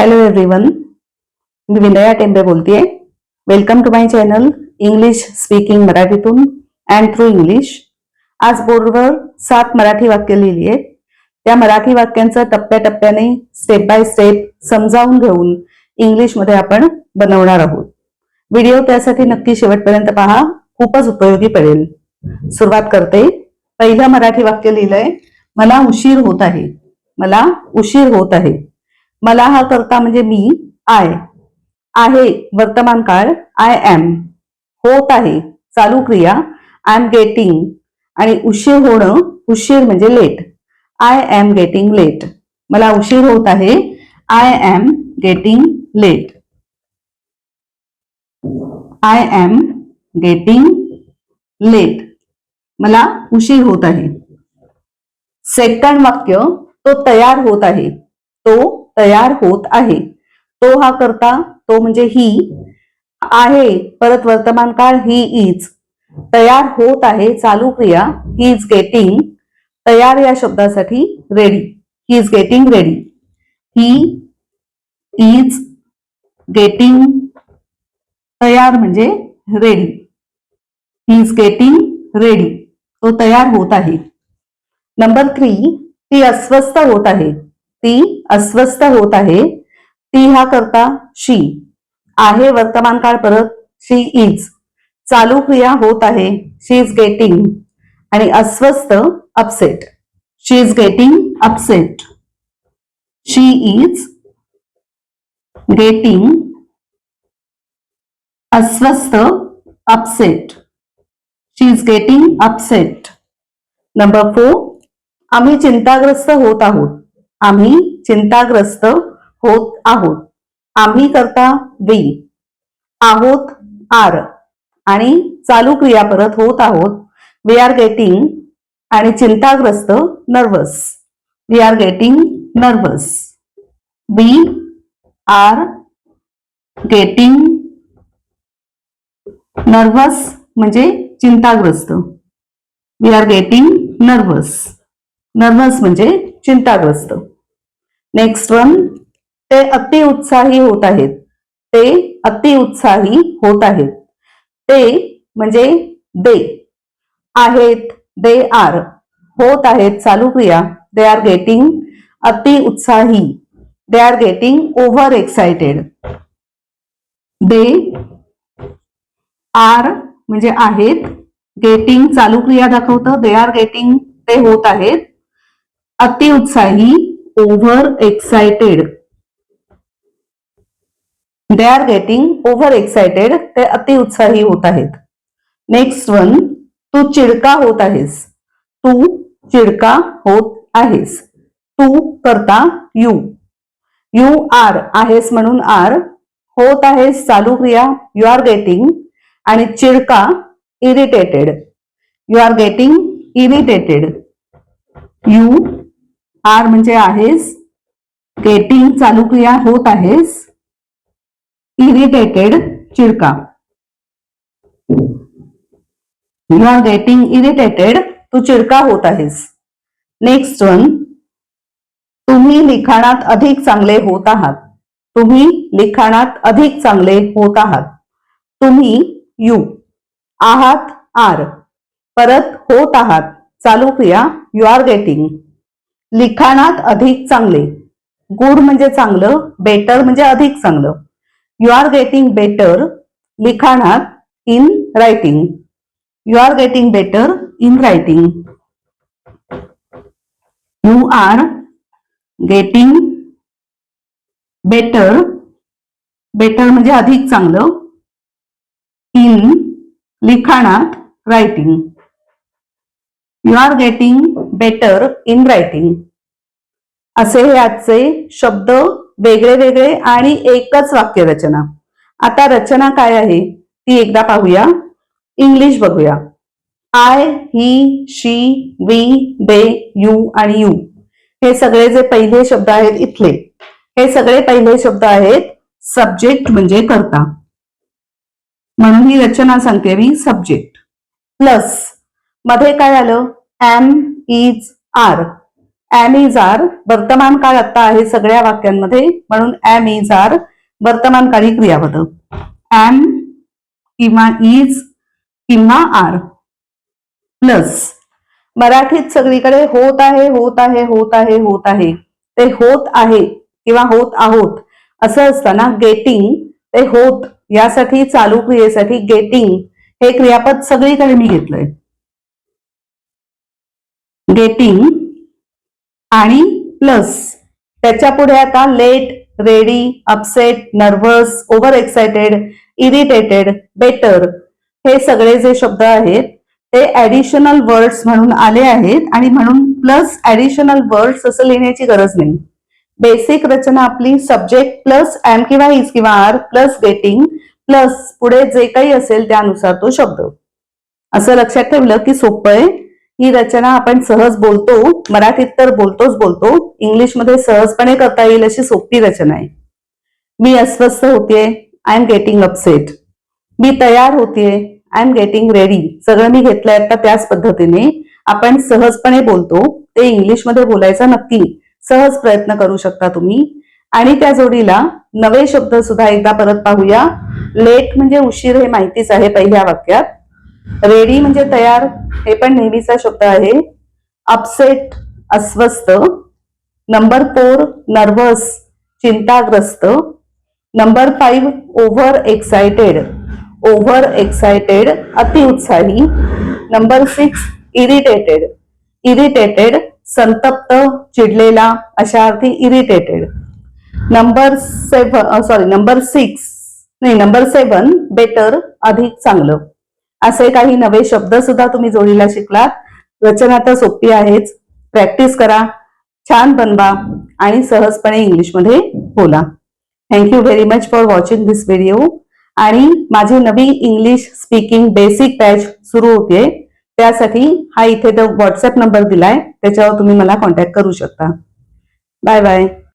Hello everyone मी विनया टेंबे बोलतेय. Welcome to my channel English speaking मराठीतून अँड थ्रू इंग्लिश आज बोर्डवर सात मराठी वाक्य लिहिली आहेत. त्या मराठी वाक्यांचं टप्प्याटप्प्याने स्टेप बाय स्टेप समजावून घेऊन इंग्लिशमध्ये आपण बनवणार आहोत. व्हिडिओ त्यासाठी नक्की शेवटपर्यंत पहा खूपच उपयोगी पडेल. सुरुवात करते. पहिलं मराठी वाक्य लिहिलंय मला उशीर होत आहे. मला उशीर होत आहे. मला हा करता म्हणजे मी आय आहे वर्तमान काळ आय एम होत आहे चालू क्रिया आय एम गेटिंग आणि उशीर होणं उशीर म्हणजे late I am getting late मला उशीर होत आहे I am getting late I am getting late मला उशीर होत आहे. सेकंड वाक्य तो तयार होत आहे. तो तयार होत आहे. तो हा करता तो म्हणजे ही आहे. परत वर्तमान काळ ही इज तयार होत आहे चालू क्रिया ही इज गेटिंग तयार या शब्दासाठी ready he is getting ready he is getting तयार म्हणजे ready he is getting ready तो तयार होत आहे. नंबर थ्री ती अस्वस्थ होत आहे. ती अस्वस्थ होत आहे. ती हा करता शी. आहे वर्तमान काळ परत. She is. चालू क्रिया होत आहे. She is getting. आणि अस्वस्थ upset. She is getting upset. She is getting अस्वस्थ upset. She is getting upset. Number four. आम्ही चिंताग्रस्त होत आहोत. आम्ही चिंताग्रस्त होत आहोत. आम्ही करता वी आहोत आर. आणि चालू क्रिया परत होत आहोत. वी आर गेटिंग आणि चिंताग्रस्त nervous we are getting nervous we are getting nervous म्हणजे चिंताग्रस्त. We are getting nervous nervous म्हणजे चिंताग्रस्त. नेक्स्ट वन ते अति उत्साही होत आहेत. ते अति उत्साही होत आहेत. ते म्हणजे दे आहेत दे आर होत आहेत चालू क्रिया. दे आर गेटिंग अति उत्साही. They are getting over excited they are म्हणजे आहेत गेटिंग चालू क्रिया दाखवतं. दे आर गेटिंग ते होत आहेत. अति उत्साही over excited they are getting over excited ते अतिउत्साही होत आहेत. नेक्स्ट वन तू चिडका होत आहेस. तू चिडका होत आहेस. तू करता यू यू आर आहेस म्हणून आर होत आहेस चालू क्रिया यू आर गेटिंग आणि चिडका irritated you are getting irritated you are म्हणजे आहेस. गेटिंग चालू क्रिया होत आहेस. इरिटेटेड चिरका यू आर गेटिंग इरिटेटेड तू चिरका होत आहेस. नेक्स्ट वन तुम्ही लिखाणात अधिक चांगले होत आहात. तुम्ही लिखाणात अधिक चांगले होत आहात. तुम्ही यू आहात आर. परत होत आहात. चालू क्रिया यू आर गेटिंग लिखाणात अधिक चांगले. गुड म्हणजे चांगलं बेटर म्हणजे अधिक चांगलं. यू आर गेटिंग बेटर लिखाणात in writing you are getting better in writing you are getting better better म्हणजे अधिक चांगलं इन लिखाणात writing you are getting better in writing असे हे आजचे शब्द वेगळे वेगळे आणि एकच वाक्य रचना आता रचना काय आहे ती एकदा पाहूया. इंग्लिश बघूया. I he she we they you आणि यू हे सगळे जे पहिले शब्द आहेत इथले. हे सगळे पहिले शब्द आहेत सब्जेक्ट म्हणजे करता. म्हणून ही रचना सांगते मी सब्जेक्ट प्लसमध्ये काय आलं? Am is are am is are वर्तमान काळ आता आहे सगळ्या वाक्यांमध्ये. म्हणून ऍम इज आर वर्तमान काळी क्रियापद ऍम किंवा इज किंवा आर प्लस मराठीत सगळीकडे होत आहे होत आहे होत आहे होत आहे. ते होत आहे किंवा होत आहोत. असं असताना गेटिंग ते होत यासाठी चालू क्रियेसाठी गेटिंग हे क्रियापद सगळीकडे मी घेतलंय. गेटिंग आणि प्लस त्याच्या पुढे आता late ready upset nervous over excited irritated better हे सगळे जे शब्द आहेत ते ऍडिशनल वर्ड्स म्हणून आले आहेत आणि म्हणून प्लस ऍडिशनल वर्ड्स असं लिहिण्याची गरज नाही. बेसिक रचना आपली सब्जेक्ट प्लस एम किंवा इज किंवा आर प्लस गेटिंग प्लस पुढे जे काही असेल त्यानुसार तो शब्द. असं लक्षात ठेवलं की सोपं आहे. ही रचना आपण सहज बोलतो मराठीत तर बोलतोच बोलतो इंग्लिशमध्ये सहजपणे करता येईल अशी सोपी रचना आहे. मी अस्वस्थ होतीये आय एम गेटिंग अपसेट मी तयार होतीये आय एम गेटिंग रेडी सगळं मी घेतलंय आता त्याच पद्धतीने. आपण सहजपणे बोलतो ते इंग्लिशमध्ये बोलायचा नक्की सहज प्रयत्न करू शकता तुम्ही. आणि त्या जोडीला नवे शब्द सुद्धा एकदा परत पाहूया. लेट म्हणजे उशीर हे माहितीच आहे पहिल्या वाक्यात. रेडी म्हणजे तयार हे पण नेहमीचा शब्द आहे. अपसेट अस्वस्थ. नंबर फोर नर्वस चिंताग्रस्त. Number five over excited. Over excited अतिउत्साही number six irritated. Irritated संतप्त चिडलेला अशा अर्थी irritated. Number seven sorry number six नाही नंबर सेवन बेटर अधिक चांगलं. असे काही नवे शब्द सुद्धा तुम्ही जोडीला शिकलात. रचना तर सोपी आहेच. प्रॅक्टिस करा. छान बनवा आणि सहजपणे इंग्लिशमध्ये बोला. Thank you very much for watching this video आणि माझी नवी इंग्लिश स्पीकिंग बेसिक बॅच सुरू होते त्यासाठी हा इथे व्हॉट्सअप नंबर दिलाय त्याच्यावर तुम्ही मला कॉन्टॅक्ट करू शकता. Bye bye